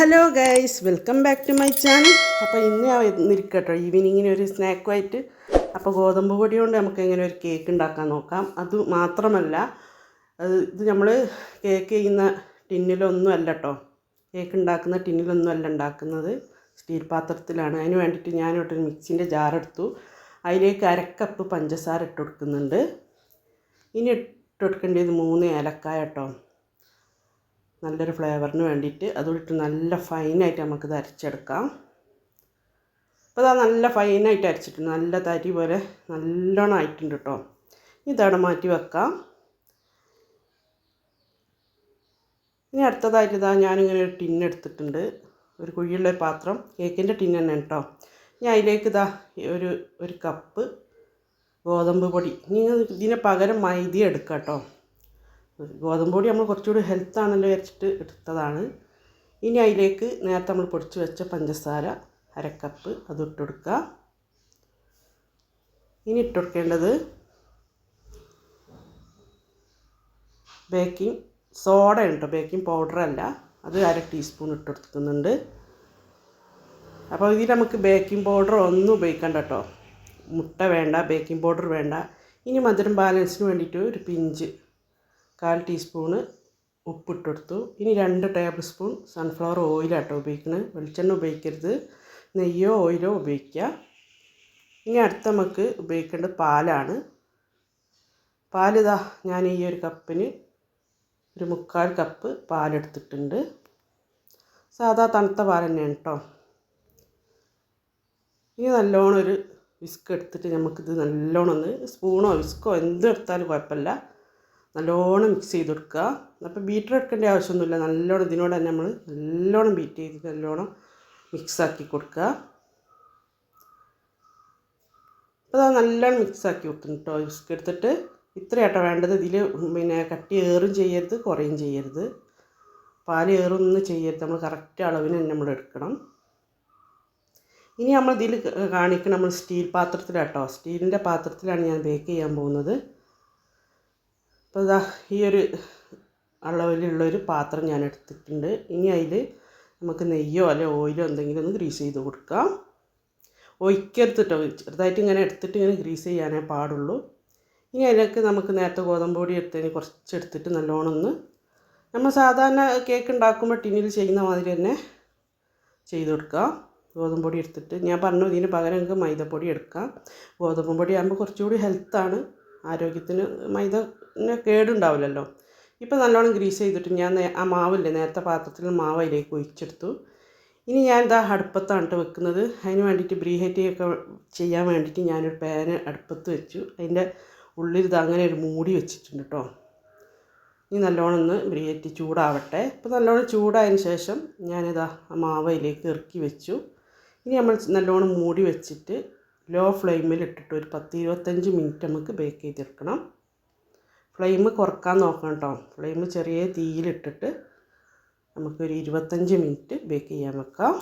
Hello guys welcome back to my channel. അപ്പോൾ ഇന്ന് ഞാൻ ഇന്നിരിക്കട്ടോ ഈവനിങ്ങിന് ഒരു സ്നാക്കുമായിട്ട്. അപ്പോൾ ഗോതമ്പ് പൊടി കൊണ്ട് നമുക്ക് എങ്ങനെ ഒരു കേക്ക് ഉണ്ടാക്കാൻ നോക്കാം. അത് മാത്രമല്ല ഇത് നമ്മൾ കേക്ക് ചെയ്യുന്ന ടിന്നിലൊന്നും അല്ല കേട്ടോ കേക്ക് ഉണ്ടാക്കുന്ന ടിന്നിലൊന്നും അല്ല ഉണ്ടാക്കുന്നത്. സ്റ്റീൽ പാത്രത്തിലാണ്. അതിന് വേണ്ടിയിട്ട് ഞാനിവിടെ ഒരു മിക്സിന്റെ ജാറെടുത്തു അതിലേക്ക് അരക്കപ്പ് പഞ്ചസാര ഇട്ട് കൊടുക്കുന്നുണ്ട്. ഇനി ഇട്ട് കൊടുക്കേണ്ടത് മൂന്ന് ഏലക്കായ കേട്ടോ നല്ലൊരു ഫ്ലേവറിന് വേണ്ടിയിട്ട് അതുകൊണ്ടിട്ട് നല്ല ഫൈനായിട്ട് നമുക്കിത് അരച്ചെടുക്കാം. അപ്പോൾ അതാ നല്ല ഫൈനായിട്ട് അരച്ചിട്ടുണ്ട്. നല്ല തരി പോലെ നല്ലോണം ആയിട്ടുണ്ട് കേട്ടോ ഇതവിടെ മാറ്റി വെക്കാം. ഇനി അടുത്തതായിട്ട് ഇതാ ഞാനിങ്ങനെ ഒരു ടിന്ന് എടുത്തിട്ടുണ്ട്. ഒരു കുഴിയുള്ള പാത്രം. കേക്കിന്റെ ടിന്ന് തന്നെ കേട്ടോ ഞാൻ അതിലേക്ക് ഇതാ ഒരു ഒരു കപ്പ് ഗോതമ്പ് പൊടി. ഇനി ഇതിന് പകരം മൈദ എടുക്കാം കേട്ടോ ഗോതമ്പ് പൊടി നമ്മൾ കുറച്ചുകൂടി ഹെൽത്ത് ആണല്ലോ വിചാരിച്ചിട്ട് എടുത്തതാണ്. ഇനി അതിലേക്ക് നേരത്തെ നമ്മൾ പൊടിച്ച് വെച്ച പഞ്ചസാര അരക്കപ്പ് അത് ഇട്ടുകൊടുക്കുക ഇനി ഇട്ടുകൊടുക്കേണ്ടത് ബേക്കിംഗ് സോഡ ഉണ്ട് ബേക്കിംഗ് പൗഡർ അല്ല. അത് അര ടീസ്പൂൺ ഇട്ട് കൊടുക്കുന്നുണ്ട്. അപ്പോൾ ഇതിൽ നമുക്ക് ബേക്കിംഗ് പൗഡർ ഒന്നും ഉപയോഗിക്കണ്ട കേട്ടോ മുട്ട വേണ്ട ബേക്കിംഗ് പൗഡർ വേണ്ട. ഇനി മധുരം ബാലൻസിന് വേണ്ടിയിട്ട് ഒരു പിഞ്ച് കാൽ ടീസ്പൂണ് ഉപ്പിട്ടെടുത്തു. ഇനി രണ്ട് ടേബിൾ സ്പൂൺ സൺഫ്ലവർ ഓയിലാട്ടോ ഉപയോഗിക്കുന്നത് വെളിച്ചെണ്ണ ഉപയോഗിക്കരുത്. നെയ്യോ ഓയിലോ ഉപയോഗിക്കുക. ഇനി അടുത്ത നമുക്ക് ഉപയോഗിക്കേണ്ടത് പാലാണ്. പാലിതാ ഞാൻ ഈ ഒരു കപ്പിന് ഒരു മുക്കാൽ കപ്പ് പാലെടുത്തിട്ടുണ്ട്. സാധാ തണുത്ത പാൽ തന്നെയാണ് കേട്ടോ ഇനി നല്ലോണം ഒരു വിസ്ക് എടുത്തിട്ട് നമുക്കിത് നല്ലോണം ഒന്ന് സ്പൂണോ വിസ്ക്കോ എന്തും എടുത്താലും കുഴപ്പമില്ല. നല്ലോണം മിക്സ് ചെയ്ത് കൊടുക്കുക അപ്പോൾ ബീറ്റർ എടുക്കേണ്ട ആവശ്യമൊന്നുമില്ല. നല്ലോണം ഇതിനോട് തന്നെ നമ്മൾ നല്ലോണം ബീറ്റ് ചെയ്ത് നല്ലോണം മിക്സാക്കി കൊടുക്കുക. അപ്പോൾ അത് നല്ലോണം മിക്സാക്കി കൊടുക്കുന്നു കേട്ടോ മിക്സ് എടുത്തിട്ട് ഇത്രയാട്ടോ വേണ്ടത്. ഇതിൽ പിന്നെ കട്ടി ഏറും ചെയ്യരുത് കുറയും ചെയ്യരുത്. പാൽ ഏറൊന്നും ചെയ്യരുത്. നമ്മൾ കറക്റ്റ് അളവിന് തന്നെ നമ്മൾ എടുക്കണം. ഇനി നമ്മൾ ഇതിൽ കാണിക്കണം നമ്മൾ സ്റ്റീൽ പാത്രത്തിലാട്ടോ. സ്റ്റീലിന്റെ പാത്രത്തിലാണ് ഞാൻ ബേക്ക് ചെയ്യാൻ പോകുന്നത്. അപ്പോൾ ഇതാ ഈ ഒരു അളവിലുള്ളൊരു പാത്രം ഞാൻ എടുത്തിട്ടുണ്ട് ഇനി അതിൽ നമുക്ക് നെയ്യോ അല്ലെ ഓയിലോ എന്തെങ്കിലും ഒന്ന് ഗ്രീസ് ചെയ്ത് കൊടുക്കാം. ഒഴിക്കരുത് കേട്ടോ ചെറുതായിട്ട് ഇങ്ങനെ എടുത്തിട്ട് ഇങ്ങനെ ഗ്രീസ് ചെയ്യാനേ പാടുള്ളൂ. ഇനി അതിലേക്ക് നമുക്ക് നേരത്തെ ഗോതമ്പ് പൊടി എടുത്തതിന് കുറച്ച് എടുത്തിട്ട് നല്ലോണം ഒന്ന് നമ്മൾ സാധാരണ കേക്ക് ഉണ്ടാക്കുമ്പോൾ ടിന്നിൽ ചെയ്യുന്ന മാതിരി തന്നെ ചെയ്ത് കൊടുക്കാം. ഗോതമ്പ് പൊടി എടുത്തിട്ട് ഞാൻ പറഞ്ഞു ഇതിന് പകരം നമുക്ക് മൈദപ്പൊടി എടുക്കാം. ഗോതമ്പ് പൊടി ആകുമ്പോൾ കുറച്ചുകൂടി ഹെൽത്താണ് ആരോഗ്യത്തിന് മൈദ കേടുണ്ടാവില്ലല്ലോ. ഇപ്പോൾ നല്ലോണം ഗ്രീസ് ചെയ്തിട്ട് ഞാൻ ആ മാവില്ലേ നേരത്തെ പാത്രത്തിൽ മാവ് അതിലേക്ക് ഒഴിച്ചെടുത്തു. ഇനി ഞാൻ ഇതാ അടുപ്പത്താണ് വെക്കുന്നത്. അതിന് വേണ്ടിയിട്ട് ബ്രീഹേറ്റി ഒക്കെ ചെയ്യാൻ വേണ്ടിയിട്ട് ഞാനൊരു പാന് അടുപ്പത്ത് വെച്ചു. അതിന്റെ ഉള്ളിൽ ഇത് അങ്ങനെ ഒരു മൂടി വെച്ചിട്ടുണ്ട് കേട്ടോ ഇനി നല്ലോണം ഒന്ന് ബ്രീഹേറ്റി ചൂടാവട്ടെ. ഇപ്പോൾ നല്ലോണം ചൂടായതിന് ശേഷം ഞാനിതാ ആ മാവ് അതിലേക്ക് ഇറക്കി വെച്ചു. ഇനി നമ്മൾ നല്ലോണം മൂടി വെച്ചിട്ട് ലോ ഫ്ലെയിമിൽ ഇട്ടിട്ട് ഒരു പത്ത് ഇരുപത്തഞ്ച് മിനിറ്റ് നമുക്ക് ബേക്ക് ചെയ്തെടുക്കണം. ഫ്ലെയിം കുറയ്ക്കാൻ നോക്കണം കേട്ടോ ഫ്ലെയിം ചെറിയ തീയിലിട്ടിട്ട് നമുക്കൊരു ഇരുപത്തഞ്ച് മിനിറ്റ് ബേക്ക് ചെയ്യാൻ വെക്കാം.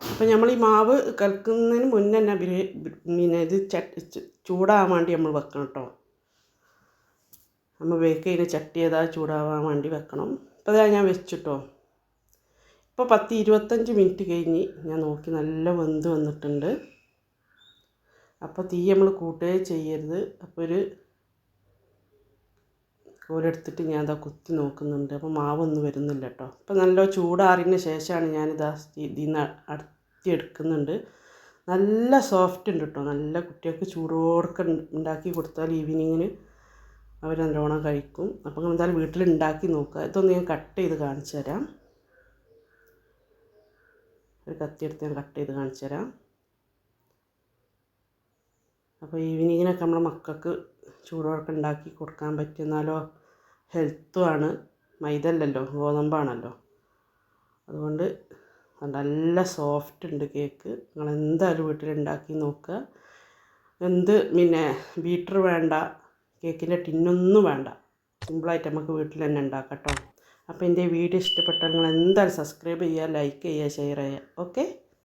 അപ്പോൾ നമ്മൾ ഈ മാവ് കലക്കുന്നതിന് മുന്നേ തന്നെ പിന്നെ ഇത് ചൂടാവാൻ വേണ്ടി നമ്മൾ വെക്കണം കേട്ടോ നമ്മൾ ബേക്ക് ചെയ്യുന്ന ചട്ടി ഏതാ ചൂടാവാൻ വേണ്ടി വെക്കണം. അപ്പോൾ ഞാൻ വെച്ചിട്ടോ. ഇപ്പോൾ പത്ത് ഇരുപത്തഞ്ച് മിനിറ്റ് കഴിഞ്ഞ് ഞാൻ നോക്കി നല്ല വെന്ത് വന്നിട്ടുണ്ട്. അപ്പോൾ തീ നമ്മൾ കൂട്ടുകയോ ചെയ്യരുത്. അപ്പോൾ ഒരു കോലെടുത്തിട്ട് ഞാൻ ഇതാ കുത്തി നോക്കുന്നുണ്ട്. അപ്പോൾ മാവൊന്നും വരുന്നില്ല കേട്ടോ അപ്പോൾ നല്ല ചൂടാറിന് ശേഷമാണ് ഞാനിതാ ഇതിൽ നിന്ന് അടത്തി എടുക്കുന്നുണ്ട്. നല്ല സോഫ്റ്റ് ഉണ്ട് കേട്ടോ നല്ല കുട്ടികൾക്ക് ചൂടോടൊക്കെ ഉണ്ടാക്കി കൊടുത്താൽ ഈവനിങ്ങിന് അവർ നല്ലോണം കഴിക്കും. അപ്പോൾ എന്തായാലും വീട്ടിൽ ഉണ്ടാക്കി നോക്കുക. ഇതൊന്ന് ഞാൻ കട്ട് ചെയ്ത് കാണിച്ചു തരാം. ഒരു കത്തിയെടുത്ത് ഞാൻ കട്ട് ചെയ്ത് കാണിച്ചു തരാം അപ്പോൾ ഈവനിങ്ങിനൊക്കെ നമ്മളെ മക്കൾക്ക് ചൂടോടൊക്കെ ഉണ്ടാക്കി കൊടുക്കാൻ പറ്റുന്നാലോ? ഹെൽത്തുമാണ് മൈദ അല്ലല്ലോ ഗോതമ്പാണല്ലോ. അതുകൊണ്ട് നല്ല സോഫ്റ്റ് ഉണ്ട് കേക്ക്. നിങ്ങൾ എന്തായാലും വീട്ടിൽ ഉണ്ടാക്കി നോക്കുക. എന്ത് പിന്നെ ബീറ്റർ വേണ്ട കേക്കിന്റെ ടിന്നൊന്നും വേണ്ട. സിമ്പിളായിട്ട് നമുക്ക് വീട്ടിൽ തന്നെ ഉണ്ടാക്കാം കേട്ടോ. അപ്പോൾ എന്റെ വീഡിയോ ഇഷ്ടപ്പെട്ടാൽ നിങ്ങൾ എന്തായാലും സബ്സ്ക്രൈബ് ചെയ്യുക ലൈക്ക് ചെയ്യുക ഷെയർ ചെയ്യുക. ഓക്കെ